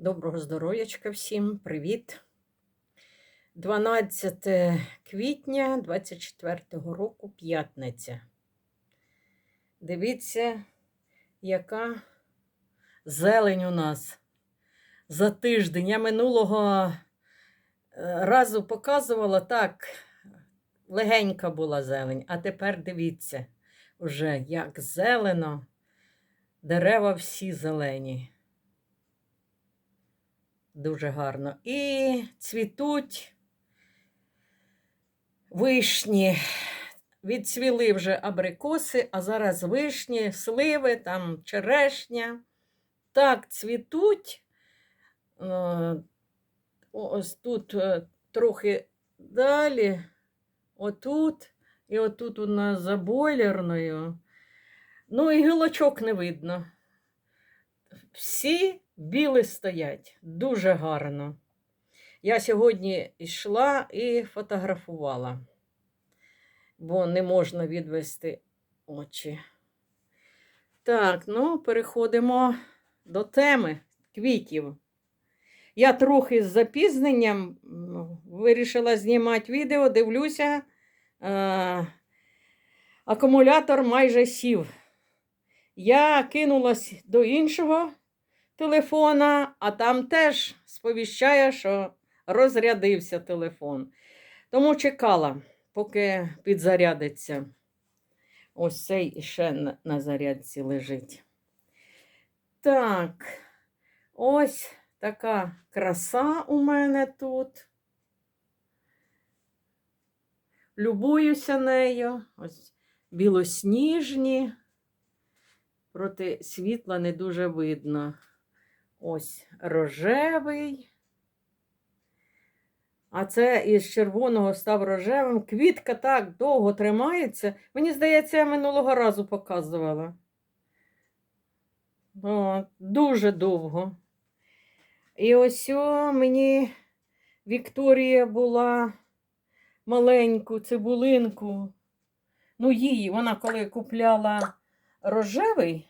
Доброго здоров'ячка всім, привіт. 12 квітня 24 року, п'ятниця. Дивіться, яка зелень у нас за тиждень. Я минулого е, разу показувала так, легенька була зелень, а тепер дивіться, уже як зелено, дерева всі зелені. Дуже гарно. І цвітуть вишні. Відцвіли вже абрикоси, а зараз вишні, сливи, там черешня. Так, цвітуть. Е, Ось тут е, трохи далі, отут, і отут у нас за бойлерною. Ну і гілочок не видно. Всі білі стоять, дуже гарно. Я сьогодні йшла і фотографувала, бо не можна відвести очі. Так, ну, переходимо до теми квітів. Я трохи з запізненням ну, вирішила знімати відео, дивлюся, е- акумулятор майже сів. Я кинулась до іншого телефона, а там теж сповіщає, що розрядився телефон. Тому чекала, поки підзарядиться. Ось цей на, на зарядці лежить. Так, ось така краса у мене тут. Любуюся нею. Ось білосніжні. Проти світла не дуже видно. Ось рожевий. А це із червоного став рожевим. Квітка так довго тримається. Мені здається, я минулого разу показувала. О, дуже довго. І ось о, мені Вікторія була маленьку цибулинку. Ну, її, вона коли купляла рожевий.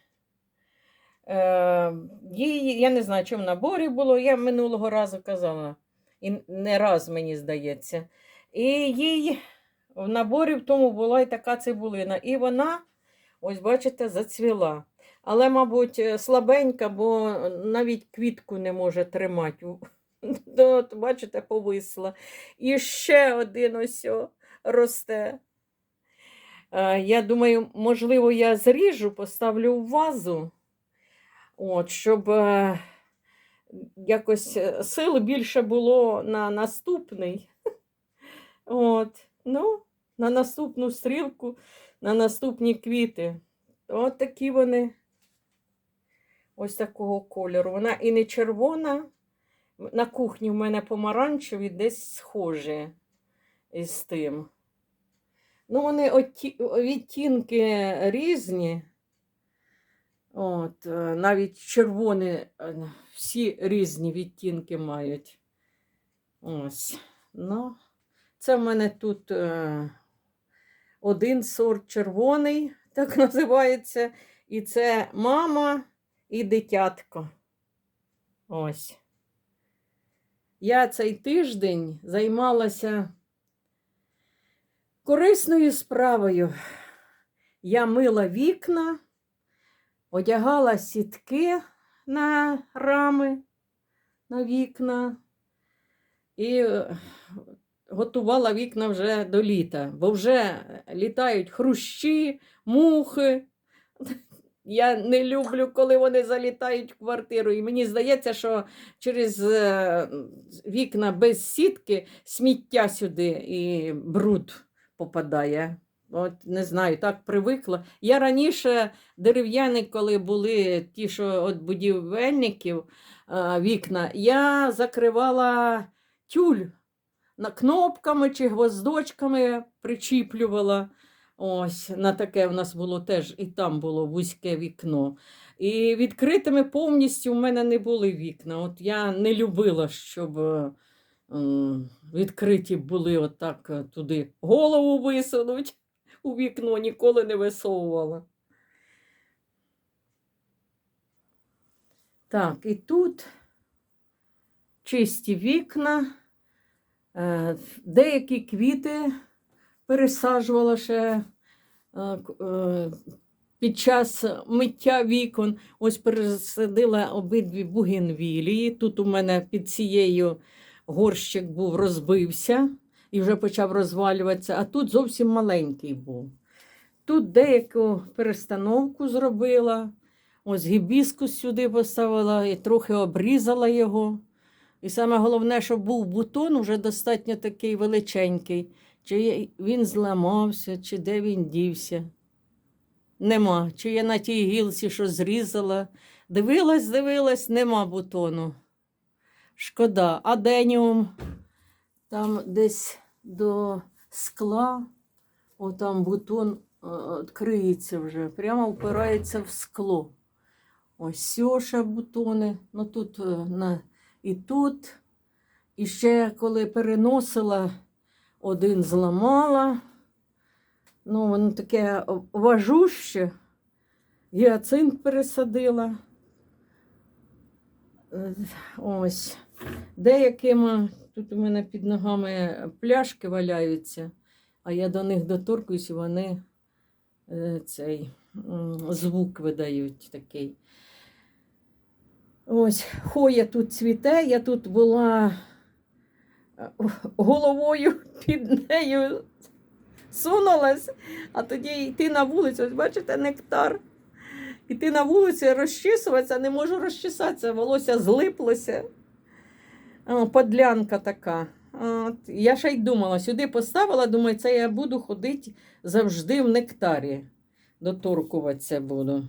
Е, я не знаю, чи в наборі було, я минулого разу казала, і не раз, мені здається. І їй в наборі в тому була і така цибулина. І вона, ось бачите, зацвіла. Але, мабуть, слабенька, бо навіть квітку не може тримати. От, бачите, повисла. І ще один ось росте. Е, Я думаю, можливо, я зріжу, поставлю в вазу, от, щоб е, якось е, сил більше було на наступний. От, ну, на наступну стрілку, на наступні квіти. От такі вони ось такого кольору. Вона і не червона. На кухні в мене помаранчеві десь схожі із тим. Ну, вони відтінки різні. От, е, навіть червоні, е, всі різні відтінки мають. Ось. Ну, це в мене тут е, один сорт червоний, так називається. І це мама і дитятко. Ось. Я цей тиждень займалася корисною справою. Я мила вікна, одягала сітки на рами, на вікна і е, готувала вікна вже до літа, бо вже літають хрущі, мухи. Я не люблю, коли вони залітають в квартиру. І мені здається, що через е, вікна без сітки сміття сюди і бруд попадає. От не знаю, так привикла. Я раніше дерев'яні, коли були ті, що від будівельників вікна, я закривала тюль кнопками чи гвоздочками причіплювала. Ось на таке в нас було теж і там було вузьке вікно. І відкритими повністю в мене не були вікна. От я не любила, щоб е, відкриті були отак е, туди голову висунуть у вікно, ніколи не висовувала. Так, і тут чисті вікна, е, деякі квіти пересаджувала ще е, е, під час миття вікон. Ось пересадила обидві бугенвілії. Тут у мене під цією горщик був розбився і вже почав розвалюватися, а тут зовсім маленький був. Тут деяку перестановку зробила. Ось гібіскус сюди поставила і трохи обрізала його. І саме головне, щоб був бутон вже достатньо такий величенький. Чи він зламався, чи де він дівся. Нема. Чи я на тій гілці що зрізала. Дивилась, дивилась, нема бутону. Шкода. Аденіум там десь до скла, отам бутон е, відкриється вже, прямо впирається в скло. Ось сьоша бутони. Ну тут е, на, і тут. І ще коли переносила, один зламала. Ну, воно таке важуще. Гіацинт пересадила. Е, Ось. Деякими тут у мене під ногами пляшки валяються, а я до них доторкуюсь, і вони е, цей звук видають такий. Ось, хоя тут цвіте, я тут була е, головою під нею сунулась, а тоді йти на вулицю, ось бачите, нектар. Іти на вулицю, розчісуватися, не можу розчесатися, волосся злиплося. Подлянка така. От. Я ще й думала, сюди поставила, думаю, це я буду ходити завжди в нектарі. Доторкуватися буду.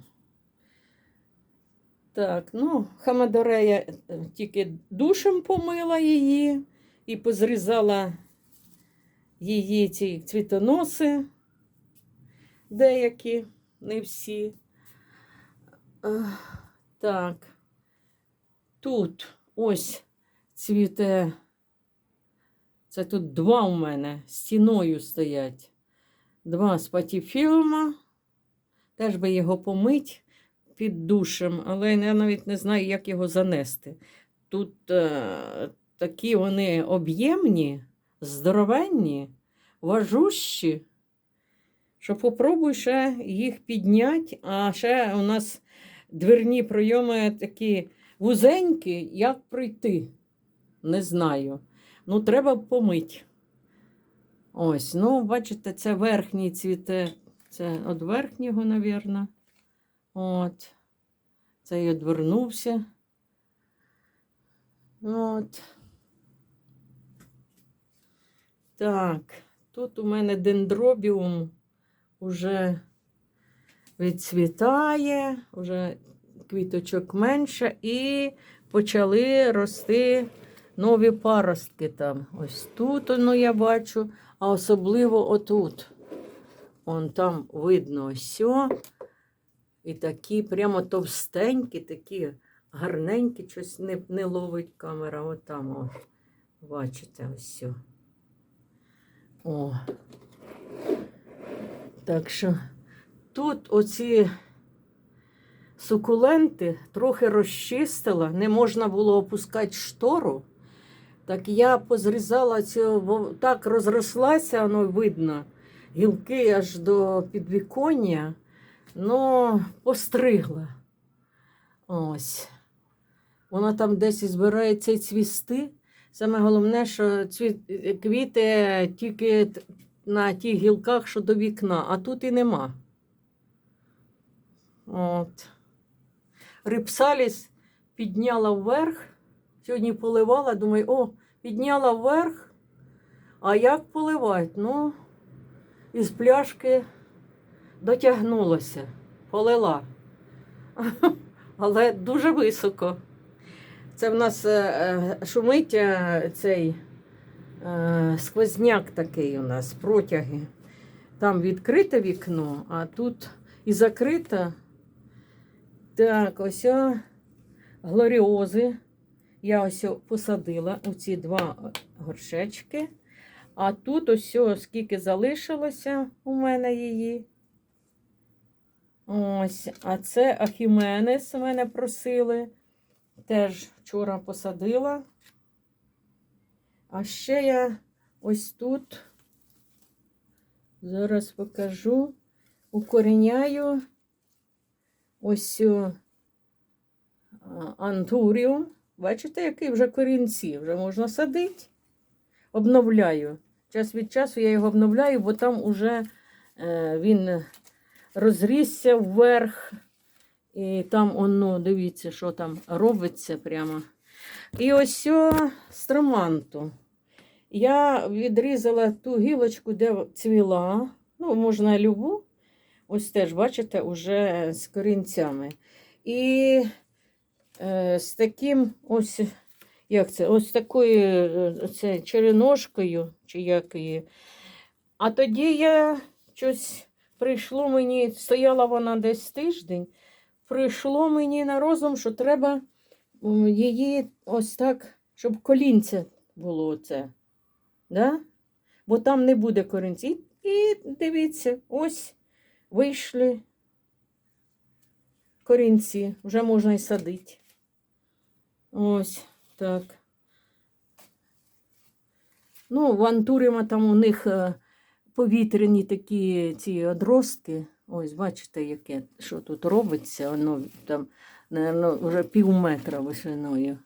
Так, ну, хамадорея е, тільки душем помила її і позрізала її ці цвітоноси, деякі, не всі. Так, тут ось цвіте. Це тут два у мене стіною стоять. Два спатіфілма. Теж би його помить під душем, але я навіть не знаю, як його занести. Тут е, такі вони об'ємні, здоровенні, важущі, що попробуй ще їх підняти, а ще у нас дверні прийоми такі вузенькі, як пройти. Не знаю. Ну, треба помить. Ось, ну, бачите, це верхній цвіте. Це від верхнього, мабуть. От. Цей одвернувся. От. Так, тут у мене дендробіум уже відцвітає, вже квіточок менше, і почали рости нові паростки там. Ось тут ну, я бачу, а особливо отут. Вон там видно ось. І такі прямо товстенькі, такі гарненькі, щось не, не ловить камера. Отам, о. Бачите, ось. О. Так що тут оці сукуленти трохи розчистила, не можна було опускати штору. Так я позрізала цю, бо так розрослася, воно видно, гілки аж до підвіконня, ну, постригла. Ось. Вона там десь збирається цвісти. Саме головне, що цвіт, квіти тільки на тих гілках, що до вікна, а тут і нема. От. Рипсаліс підняла вверх. Сьогодні поливала, думаю, о, підняла вверх. А як поливати? Ну, із пляшки дотягнулася, полила. Але дуже високо. Це в нас е, е, шумить е, цей сквозняк такий у нас, протяги. Там відкрите вікно, а тут і закрите. Так, ось глоріози. Я ось посадила у ці два горшечки. А тут ось скільки залишилося у мене її. Ось, а це Ахіменес мене просили. Теж вчора посадила. А ще я ось тут, зараз покажу, укоріняю ось антуріум. Бачите, який вже корінці, вже можна садити. Обновляю. Час від часу я його обновляю, бо там уже е, він розрісся вверх. І там воно, дивіться, що там робиться прямо. І ось строманту. Я відрізала ту гілочку, де цвіла. Ну, можна любу. Ось теж, бачите, уже з корінцями. І з таким ось, як це, ось такою е, це, череношкою, чи як її. А тоді я щось прийшло мені, стояла вона десь тиждень, прийшло мені на розум, що треба її ось так, щоб колінце було оце. Да? Бо там не буде корінці. І дивіться, ось вийшли корінці, вже можна і садити. Ось так. Ну, в Антуріма там у них е, повітряні такі ці одростки. Ось, бачите, яке, що тут робиться, воно там, наверно, вже пів метра вишиною.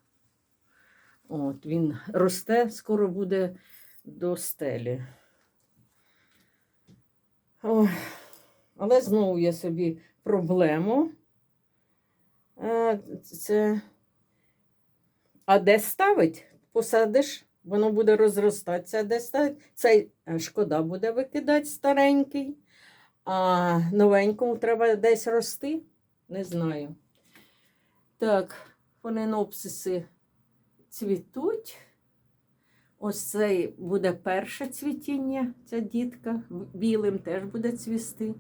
От, він росте, скоро буде до стелі. Ой, але знову є собі проблему. Е, Це... А де ставить? Посадиш, воно буде розростатися, а де ставить? Цей е, шкода буде викидати старенький, а новенькому треба десь рости. Не знаю. Так, фоненопсиси цвітуть. Ось цей буде перше цвітіння, ця дітка. Білим теж буде цвісти.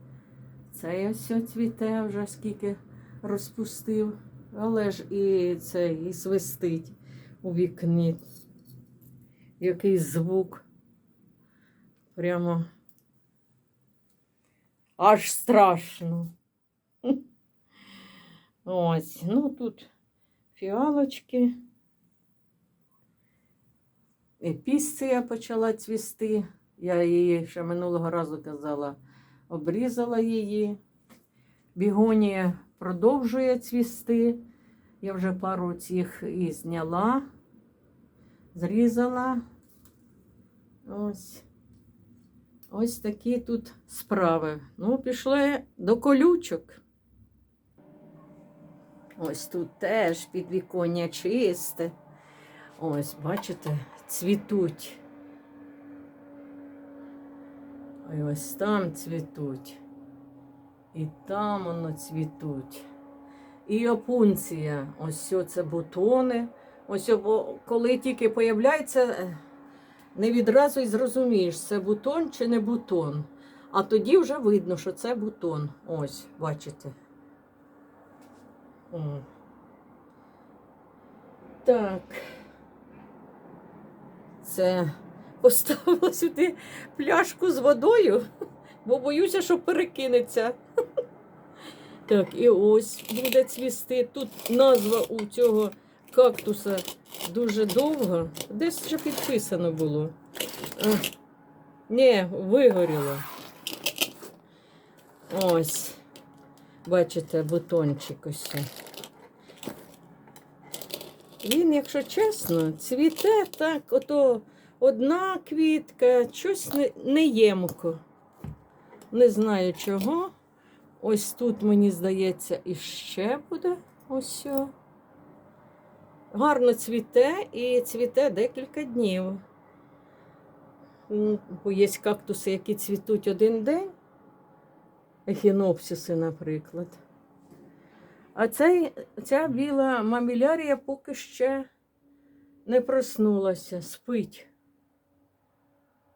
Цей ось цвіте вже скільки розпустив. Але ж і це і свистить у вікні. Який звук. Прямо аж страшно. Ось, ну тут фіалочки. Епісція почала цвісти. Я її ще минулого разу казала, обрізала її. Бігонія продовжує цвісти. Я вже пару цих і зняла, зрізала. Ось. Ось такі тут справи. Ну, пішли до колючок. Ось тут теж підвіконня чисте. Ось, бачите, цвітуть. І ось там цвітуть. І там воно цвітуть. І опунція. Ось це бутони. Ось коли тільки появляється, не відразу й зрозумієш, це бутон чи не бутон. А тоді вже видно, що це бутон. Ось, бачите. О. Так. Це поставила сюди пляшку з водою, бо боюся, що перекинеться. Так, і ось буде цвісти. Тут назва у цього кактуса дуже довга. Десь вже підписано було. Ні, вигоріло. Ось. Бачите, бутончик ось. Він, якщо чесно, цвіте так, ото одна квітка, щось не- неємко. Не знаю чого. Ось тут, мені здається, іще буде ось. Гарно цвіте і цвіте декілька днів. Бо є кактуси, які цвітуть один день. Ехінопсиси, наприклад. А цей, ця біла мамілярія поки ще не проснулася, спить.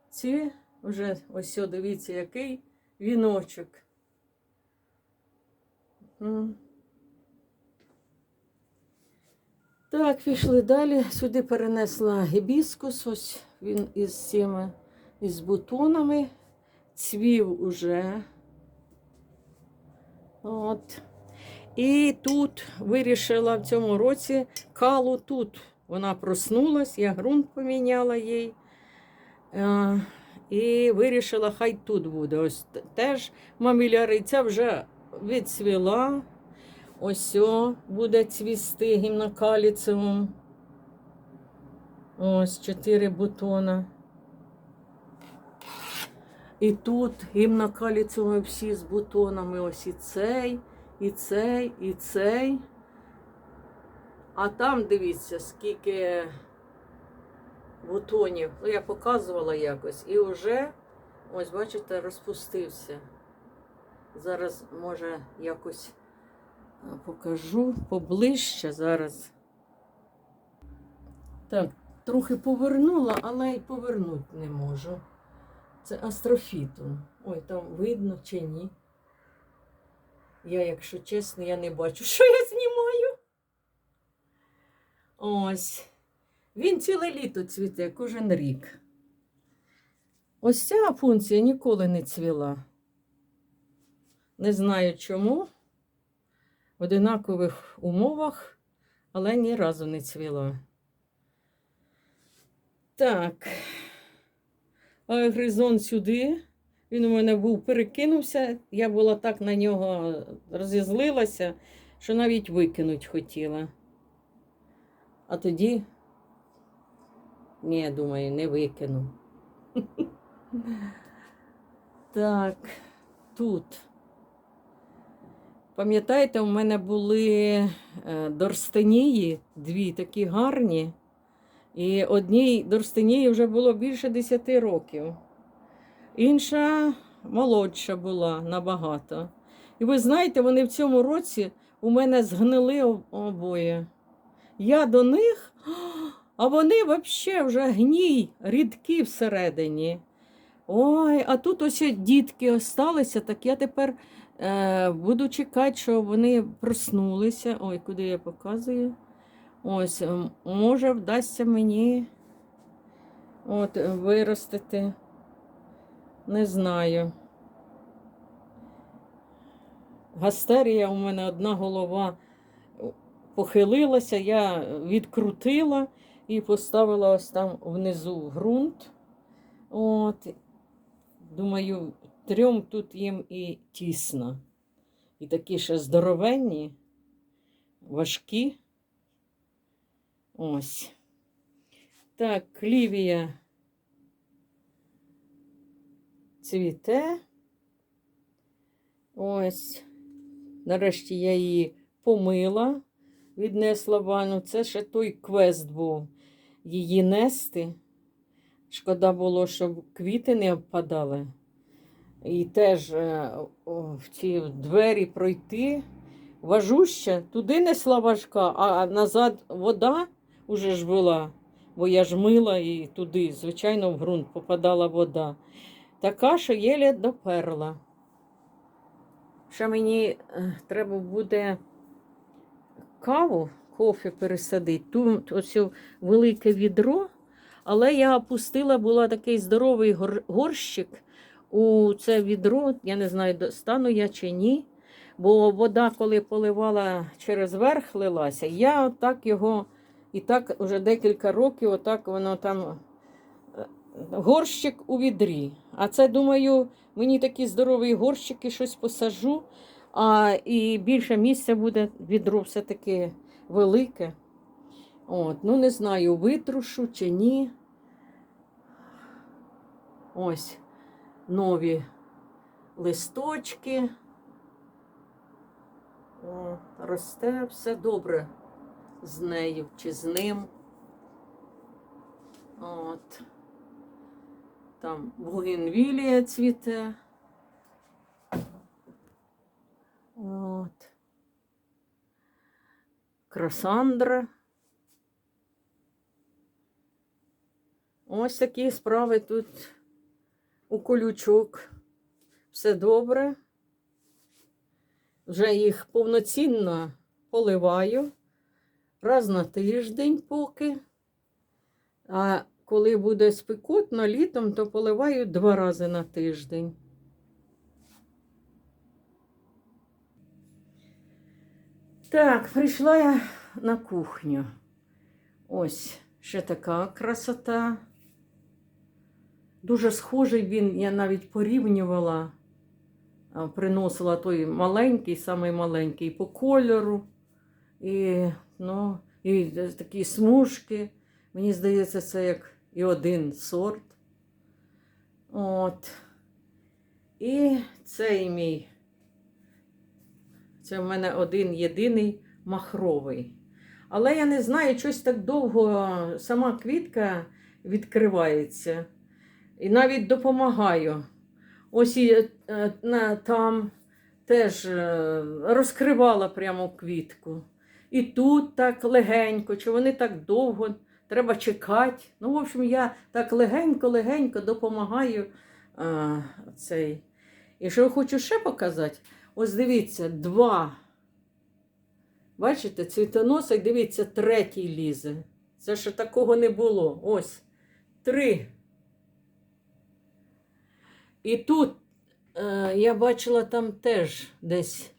Ці вже ось дивіться, який віночок. Так, пішли далі. Сюди перенесла гібіскус, ось він із цими із бутонами. Цвів уже. От. І тут вирішила в цьому році калу тут Вона проснулась, я ґрунт поміняла їй. І вирішила, хай тут буде. Ось теж маміляриця вже відцвіла. Ось о, буде цвісти гімнокаліцевим. Ось чотири бутона. І тут гімнокаліцеві всі з бутонами. Ось і цей, і цей, і цей. А там дивіться, скільки бутонів. Ну, я показувала якось. І вже, ось, бачите, розпустився. Зараз, може, якось покажу поближче зараз. Так, трохи повернула, але й повернути не можу. Це астрофітум. Ой, там видно чи ні. Я, якщо чесно, я не бачу, що я знімаю. Ось. Він ціле літо цвіте, кожен рік. Ось ця функція ніколи не цвіла. Не знаю чому. В одинакових умовах, але ні разу не цвіла. Так. А гризон сюди. Він у мене був перекинувся. Я була так на нього розізлилася, що навіть викинуть хотіла. А тоді, ні, думаю, не викину. Так, тут. Пам'ятаєте, у мене були е, дорстенії, дві такі гарні. І одній дорстенії вже було більше 10 років. Інша молодша була набагато. І ви знаєте, вони в цьому році у мене згнили обоє. Я до них, а вони взагалі вже гній, рідкі всередині. Ой, а тут ось дітки осталися, так я тепер е, буду чекати, що вони проснулися. Ой, куди я показую? Ось, може, вдасться мені от, виростити. Не знаю. Гастерія у мене одна голова похилилася, я відкрутила і поставила ось там внизу ґрунт. От. Думаю, трьом тут їм і тісно. І такі ще здоровенні, важкі. Ось. Так, клівія цвіте. Ось. Нарешті я її помила, віднесла ванну. Це ще той квест був її нести. Шкода було, щоб квіти не обпадали. І теж е, в ці двері пройти. Важуща, туди несла важка, а назад вода уже ж була, бо я ж мила і туди, звичайно, в ґрунт попадала вода. Така, що єле доперла. Ще мені е, треба буде каву, кофе пересадити. Тут ось велике відро, але я опустила, була такий здоровий гор- горщик у це відро. Я не знаю, достану я чи ні. Бо вода, коли поливала через верх лилася, я отак його і так вже декілька років, отак воно там е, горщик у відрі. А це, думаю, мені такі здорові горщики щось посажу, а і більше місця буде відро все-таки велике. От, ну не знаю, витрушу чи ні. Ось нові листочки. О, росте все добре з нею чи з ним. От. Там бугенвілія цвіте. От. Красандра. Ось такі справи тут у колючок. Все добре. Вже їх повноцінно поливаю раз на тиждень поки. А коли буде спекотно літом, то поливаю два рази на тиждень. Так, прийшла я на кухню. Ось ще така красота. Дуже схожий він, я навіть порівнювала, приносила той маленький, самий маленький по кольору. І, ну, і такі смужки. Мені здається, це як і один сорт. От. І цей мій. Це в мене один єдиний махровий. Але я не знаю, щось так довго сама квітка відкривається. І навіть допомагаю. Ось і е, там теж е, розкривала прямо квітку. І тут так легенько, чи вони так довго, треба чекати. Ну, в общем, я так легенько-легенько допомагаю а, цей. І що я хочу ще показати? Ось дивіться, два. Бачите, цвітоносик, дивіться, третій лізе. Це ще такого не було. Ось. Три. І тут е, я бачила там теж десь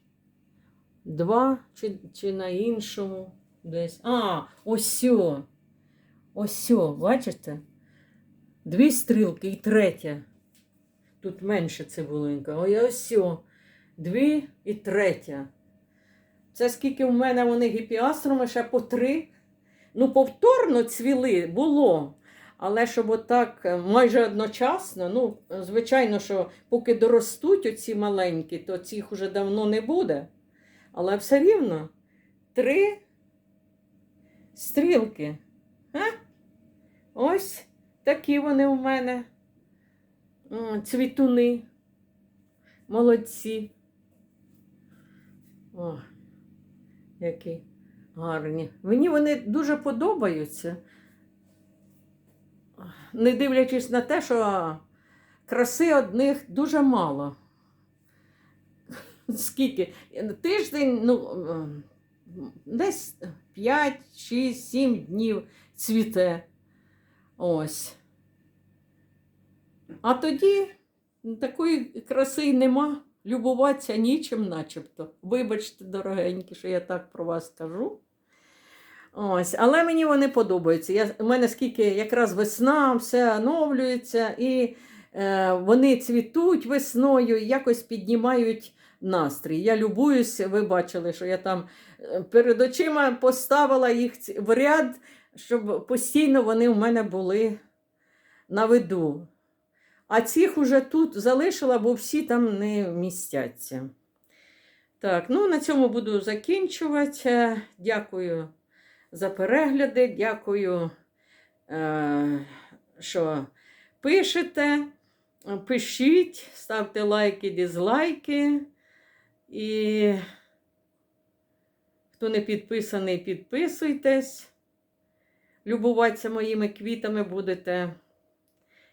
два, чи, чи на іншому десь. А, ось сьо. Ось бачите? Дві стрілки і третя. Тут менше цибулинка. Ой, ось сьо. Дві і третя. Це скільки в мене вони гіпіастроми, ще по три. Ну, повторно цвіли було. Але щоб отак е, майже одночасно, ну, звичайно, що поки доростуть оці маленькі, то цих уже давно не буде. Але все рівно три стрілки. А? Ось такі вони у мене. Цвітуни. Молодці. О, які гарні. Мені вони дуже подобаються. Не дивлячись на те, що краси одних дуже мало. Скільки? Тиждень, ну, десь 5, 6, 7 днів цвіте. Ось. А тоді такої краси нема. Любуватися нічим, начебто. Вибачте, дорогенькі, що я так про вас кажу. Ось, але мені вони подобаються. Я, у мене скільки якраз весна, все оновлюється, і е, вони цвітуть весною, якось піднімають настрій. Я любуюся, ви бачили, що я там е, перед очима поставила їх в ряд, щоб постійно вони у мене були на виду. А цих уже тут залишила, бо всі там не вмістяться. Так, ну на цьому буду закінчувати. Е, Дякую за перегляди. Дякую, е, що пишете. Пишіть, ставте лайки, дізлайки. І хто не підписаний, підписуйтесь. Любуватися моїми квітами будете.